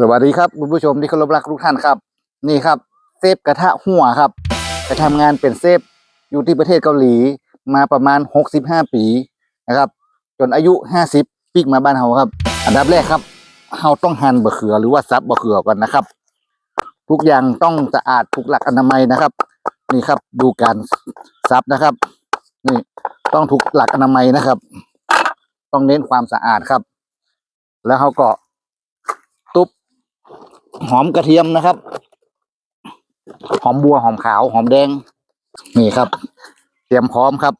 สวัสดีครับคุณผู้ชมที่เคารพรักทุกท่านครับ นี่ครับเซฟกระทะหัวครับไปทำงานเป็นเซฟอยู่ที่ประเทศเกาหลีมาประมาณ 65 ปีนะครับ จนอายุ 50ปีกมาบ้านเฮาครับ อันดับแรกครับเฮาต้องหั่นบะเขือหรือว่าซับบะเขือก่อนนะครับ ทุกอย่างต้องสะอาดถูกหลักอนามัยนะครับ นี่ครับดูการซับนะครับ นี่ต้องถูกหลักอนามัยนะครับ ต้องเน้นความสะอาดครับ แล้วเขาก็ อมกระเทียมนะครับ หอมบัวหอมขาวหอมแดง นี่ครับ เตรียมพร้อมครับ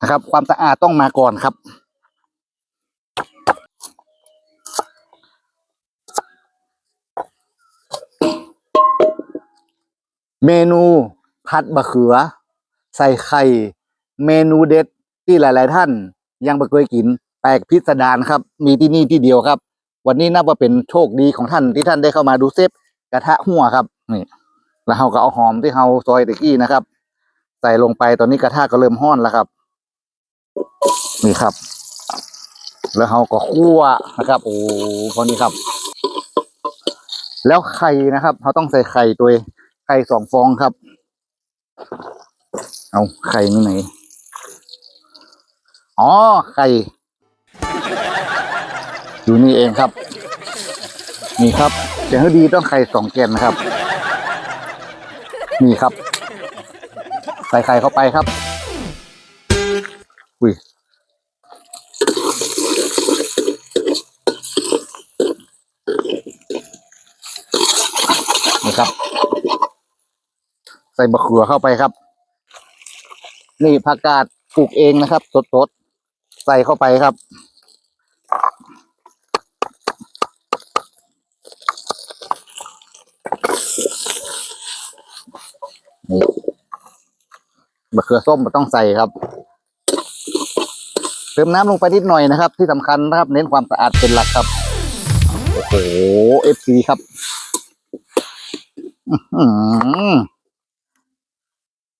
นะครับ ความสะอาดต้องมาก่อนครับเมนูผัดบะเขือ ใส่ไข่ เมนูเด็ดที่หลาย ๆ ท่านยังไม่เคยกิน แปลกพิสดารครับ มีที่นี่ที่เดียวครับ วันนี้นับว่าเป็นโชคดีของท่านที่ท่านได้เข้ามาดูเซฟกระทะหัวครับ นี่ แล้วเราก็เอาหอมที่เราซอยตะกี้นะครับ ใส่ลงไปตอนนี้กระทะก็เริ่มห้อนแล้วครับ นี่ครับ แล้วเราก็คั่วนะครับ โอ้ตอนนี้ครับ แล้วไข่นะครับเราต้องใส่ไข่ตัวไข่สองฟองครับ เอาไข่นี่ไหนอ๋อไข่ อยู่นี่เองครับ นี่ครับแต่ให้ดีต้องไข่สองแกนนะครับ นี่ครับ ใส่ไข่เข้าไปครับ อุ้ยนี่ครับ ใส่บะเขือเข้าไปครับ นี่ผักกาดปลูกเองนะครับ สดๆ ใส่เข้าไปครับ มะเขือส้มต้องใส่ครับ เติมน้ำลงไปนิดหน่อยนะครับ ที่สำคัญนะครับ เน้นความสะอาดเป็นหลักครับ โอ้โหเอฟซีครับ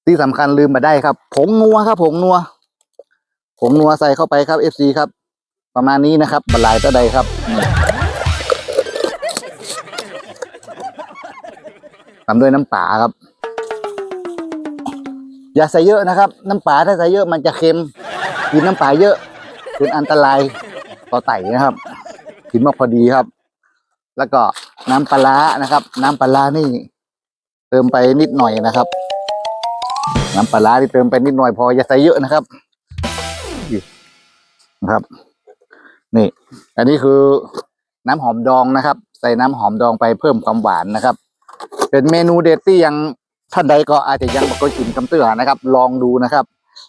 ที่สำคัญลืมมาได้ครับ ผงนัวครับ ผงนัว ผงนัวใส่เข้าไปครับเอฟซีครับ ประมาณนี้นะครับบรรลายตะใดครับนี่ตามด้วยน้ำปลาครับ อย่าใส่เยอะนะครับ น้ำปลาถ้าใส่เยอะมันจะเค็ม กินน้ำปลาเยอะเป็นอันตรายต่อไตนะครับ กินมาพอดีครับ แล้วก็น้ำปลานะครับ น้ำปลานี่ เติมไปนิดหน่อยนะครับ น้ำปลาที่เติมไปนิดหน่อยพออย่าใส่เยอะนะครับนี่นะครับ นี่ อันนี้คือน้ำหอมดองนะครับ ใส่น้ำหอมดองไปเพิ่มความหวานนะครับ เป็นเมนูเด็ดที่ยัง ท่านใดก็อาจจะยังไม่เคยกินคำเตือนนะครับ ลองดูนะครับ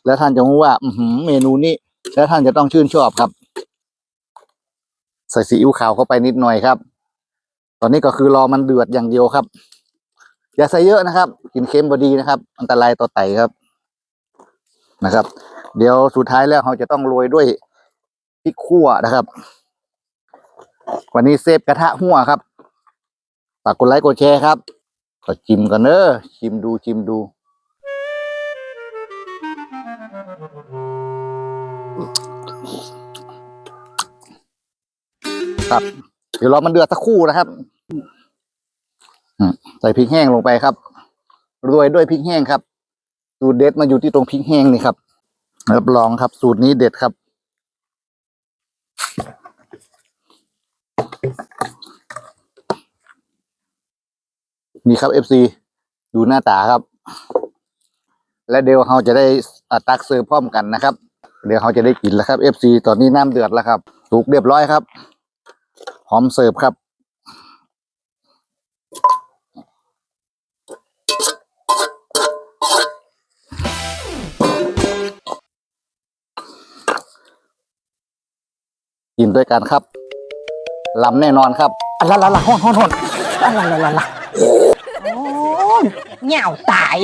แล้วท่านจะรู้ว่าอืเมนูนี้แล้วท่านจะต้องชื่นชอบครับ ใส่ซีอิ๊วขาวเข้าไปนิดหน่อยครับ ตอนนี้ก็คือรอมันเดือดอย่างเดียวครับ อย่าใส่เยอะนะครับ กินเค็มพอดีนะครับ อันตรายต่อไตครับนะครับ เดี๋ยวสุดท้ายแล้วเราจะต้องโรยด้วยพริกขั่วนะครับ วันนี้เซฟกระทะหัวครับฝากกดไลค์กดแชร์ครับ ก็ชิมกันเนอะชิมดูชิมดูครับ เดี๋ยวรอมันเดือดสักครู่นะครับใส่พริกแห้งลงไปครับโรยด้วยพริกแห้งครับ สูตรเด็ดมาอยู่ที่ตรงพริกแห้งนี่ครับรับรองครับ สูตรนี้เด็ดครับ นี่ครับ FC ดูหน้าตาครับ และเดี๋ยวเราจะได้อ่าตักเสิร์ฟพร้อมกันนะครับ เดี๋ยวเราจะได้กินแล้วครับ FC ตอนนี้น้ำเดือดแล้วครับสุกเรียบร้อยครับพร้อมเสิร์ฟครับกินด้วยกันครับลำแน่นอนครับอะละละละห้อนห้อนห้อนอะละละละละ เหงาตาย